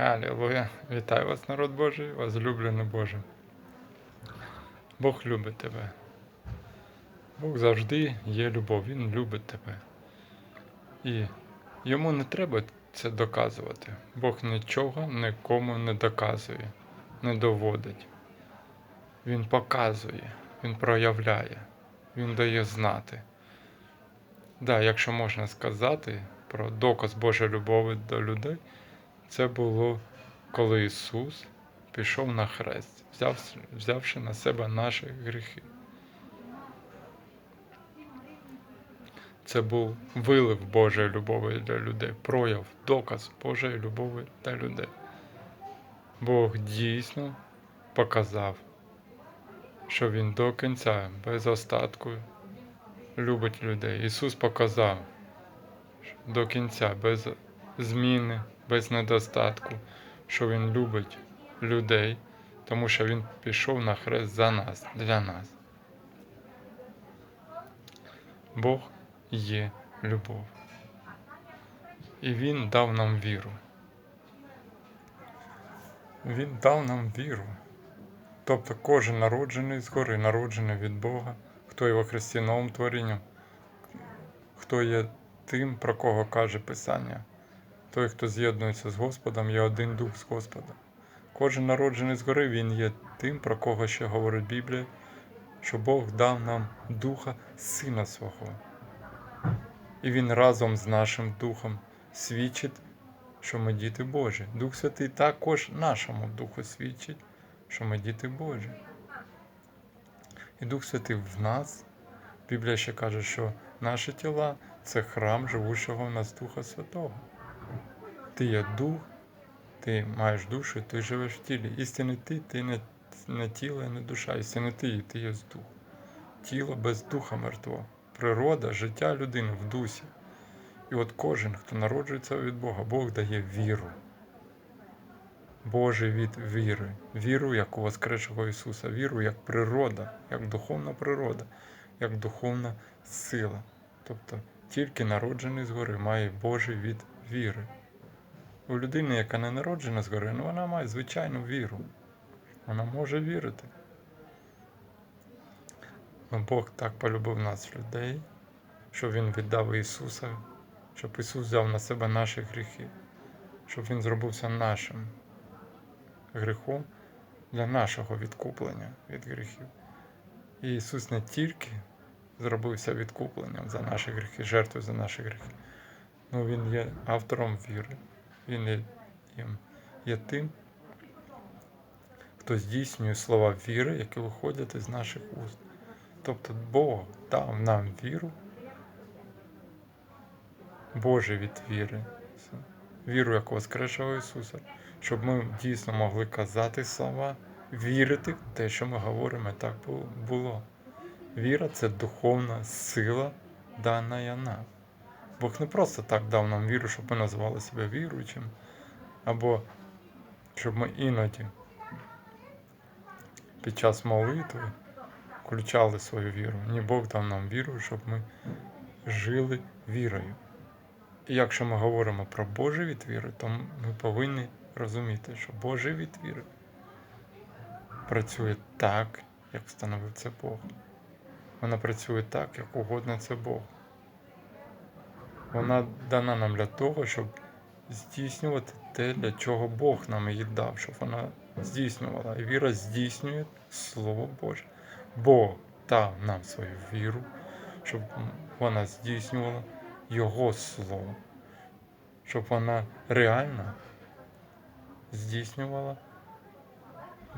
Алілуя! Вітаю вас, народ Божий, возлюблений Боже. Бог любить тебе. Бог завжди є любов, Він любить тебе. І йому не треба це доказувати. Бог нічого нікому не доказує, не доводить. Він показує, Він проявляє, Він дає знати. Да, якщо можна сказати про доказ Божої любові до людей, це було, коли Ісус пішов на хрест, взяв, взявши на себе наші гріхи. Це був вилив Божої любові для людей, прояв, доказ Божої любові для людей. Бог дійсно показав, що Він до кінця, без остатку любить людей. Ісус показав що до кінця, без зміни, без недостатку, що Він любить людей, тому що Він пішов на хрест за нас, для нас. Бог є любов. І Він дав нам віру. Він дав нам віру. Тобто кожен народжений згори, народжений від Бога, хто є во Христі новим творінням, хто є тим, про кого каже Писання. Той, хто з'єднується з Господом, є один дух з Господом. Кожен народжений згори, він є тим, про кого ще говорить Біблія, що Бог дав нам духа Сина Свого. І Він разом з нашим Духом свідчить, що ми діти Божі. Дух Святий також нашому Духу свідчить, що ми діти Божі. І Дух Святий в нас. Біблія ще каже, що наші тіла це храм живущого в нас Духа Святого. Ти є дух, ти маєш душу, ти живеш в тілі. Істинний ти, ти не, не тіло не душа. Істинний ти, ти є дух. Тіло без духа мертво. Природа, життя людини в дусі. І от кожен, хто народжується від Бога, Бог дає віру. Божий від віри, віру як у Воскресшого Ісуса, віру як природа, як духовна природа, як духовна сила. Тобто тільки народжений згори має Божий від віри. У людини, яка не народжена згори, ну вона має звичайну віру. Вона може вірити. Но Бог так полюбив нас, людей, що Він віддав Ісуса, щоб Ісус взяв на себе наші гріхи, щоб Він зробився нашим гріхом для нашого відкуплення від гріхів. І Ісус не тільки зробився відкупленням за наші гріхи, жертвою за наші гріхи, але Він є автором віри. Він є, тим, хто здійснює слова віри, які виходять із наших уст. Тобто Бог дав нам віру, Боже від віри, віру як Воскресшого Ісуса, щоб ми дійсно могли казати слова, вірити в те, що ми говоримо, так було. Віра це духовна сила, дана нам. Бог не просто так дав нам віру, щоб ми називали себе віруючим, або щоб ми іноді під час молитви включали свою віру. Ні Бог дав нам віру, щоб ми жили вірою. І якщо ми говоримо про Божий від віри, то ми повинні розуміти, що Божий від віри працює так, як встановив це Бог. Вона працює так, як угодно це Бог. Вона дана нам для того, щоб здійснювати те, для чого Бог нам її дав, щоб вона здійснювала. І віра здійснює Слово Боже. Бог дав нам свою віру, щоб вона здійснювала Його Слово, щоб вона реально здійснювала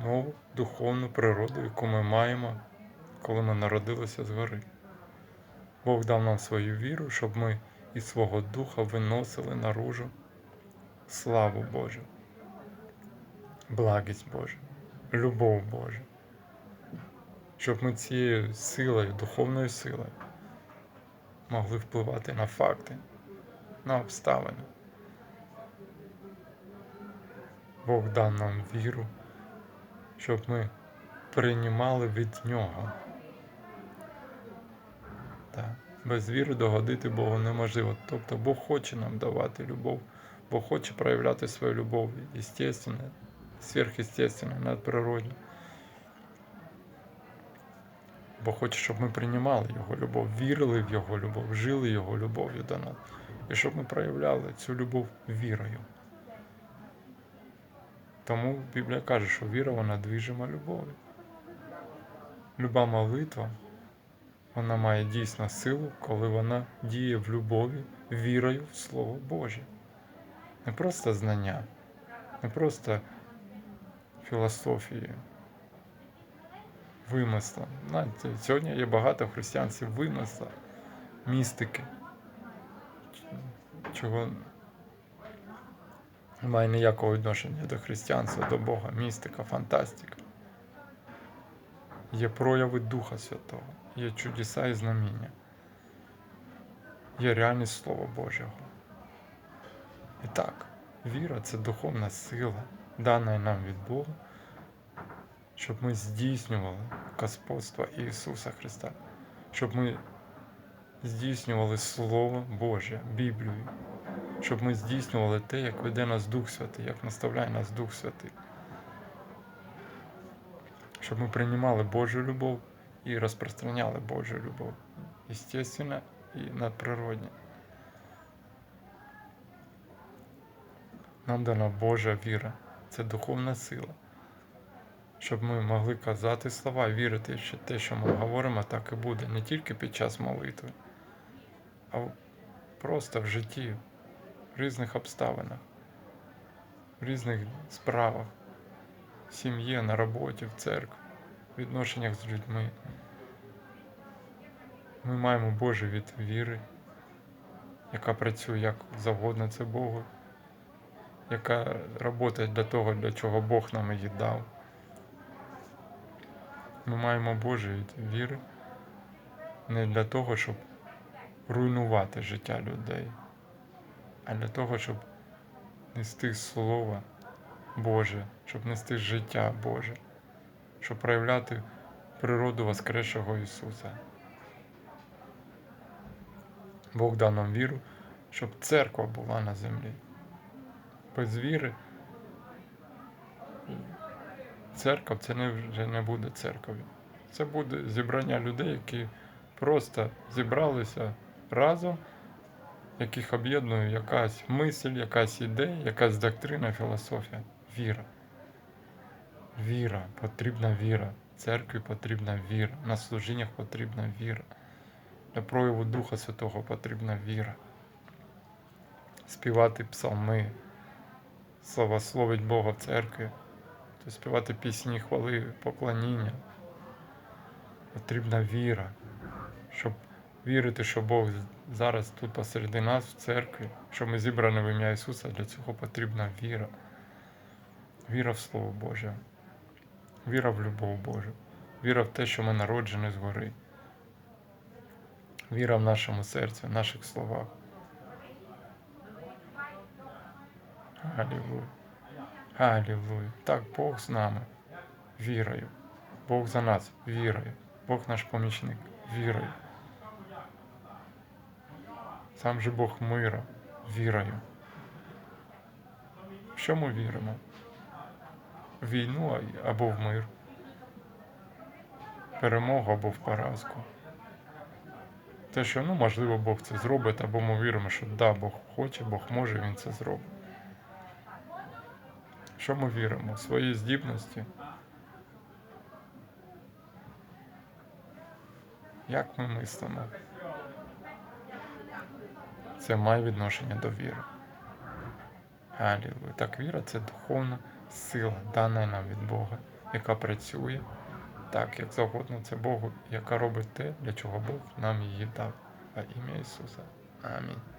нову духовну природу, яку ми маємо, коли ми народилися згори. Бог дав нам свою віру, щоб ми із свого духа виносили наружу славу Божу, благість Божу, любов Божу, щоб ми цією силою, духовною силою могли впливати на факти, на обставини. Бог дав нам віру, щоб ми приймали від Нього. Так. Без віри догодити Богу неможливо. Тобто Бог хоче нам давати любов, Бог хоче проявляти свою любов, естественне, сверхъестественне, надприродне. Бо хоче, щоб ми приймали Його любов, вірили в Його любов, жили Його любов'ю до нас. І щоб ми проявляли цю любов вірою. Тому Біблія каже, що віра вона движима любов'ю. Люба молитва, вона має дійсно силу, коли вона діє в любові, вірою в Слово Боже. Не просто знання, не просто філософією, вимислом. Знаєте, сьогодні є багато християнців вимисла, містики, чого немає ніякого відношення до християнства, до Бога, містика, фантастика. Є прояви Духа Святого, є чудеса і знаміння, є реальність Слова Божого. І так, віра це духовна сила, дана нам від Бога, щоб ми здійснювали господство Ісуса Христа, щоб ми здійснювали Слово Боже, Біблію, щоб ми здійснювали те, як веде нас Дух Святий, як наставляє нас Дух Святий. Щоб ми приймали Божу любов і розпространяли Божу любов, естественно і надприродне. Нам дана Божа віра, це духовна сила, щоб ми могли казати слова, вірити, що те, що ми говоримо, так і буде, не тільки під час молитви, а просто в житті, в різних обставинах, в різних справах, в сім'ї, на роботі, в церкві, відношеннях з людьми. Ми маємо Боже від віри, яка працює як завгодно це Богу, яка працює для того, для чого Бог нам її дав. Ми маємо Боже від віри не для того, щоб руйнувати життя людей, а для того, щоб нести Слово Боже, щоб нести життя Боже, щоб проявляти природу Воскресшого Ісуса. Бог дав нам віру, щоб церква була на землі. Без віри церква це не, вже не буде церков'ю. Це буде зібрання людей, які просто зібралися разом, яких об'єднує якась мисль, якась ідея, якась доктрина, філософія. Віра. Віра, потрібна віра. Церкві потрібна віра. На служіннях потрібна віра. Для прояву Духа Святого потрібна віра. Співати псалми, славословить Бога в церкві, то співати пісні хвали, поклоніння. Потрібна віра, щоб вірити, що Бог зараз тут посереди нас в церкві, що ми зібрані в ім'я Ісуса, для цього потрібна віра. Віра в Слово Боже, віра в любов Божу, віра в те, що ми народжені згори, віра в нашому серці, в наших словах. Алілуя. Алілуя. Так, Бог з нами вірою. Бог за нас вірою. Бог наш помічник вірою. Сам же Бог мира вірою. В що ми віримо? Війну або в мир, перемогу або в поразку. Те, що ну, можливо, Бог це зробить, або ми віримо, що да, Бог хоче, Бог може, Він це зробить. Що ми віримо? В свої здібності. Як ми мислимо? Це має відношення до віри. Алілуя. Так, віра це духовна сила, дана нам від Бога, яка працює так, як завгодно це Богу, яка робить те, для чого Бог нам її дав. А ім'я Ісуса. Амінь.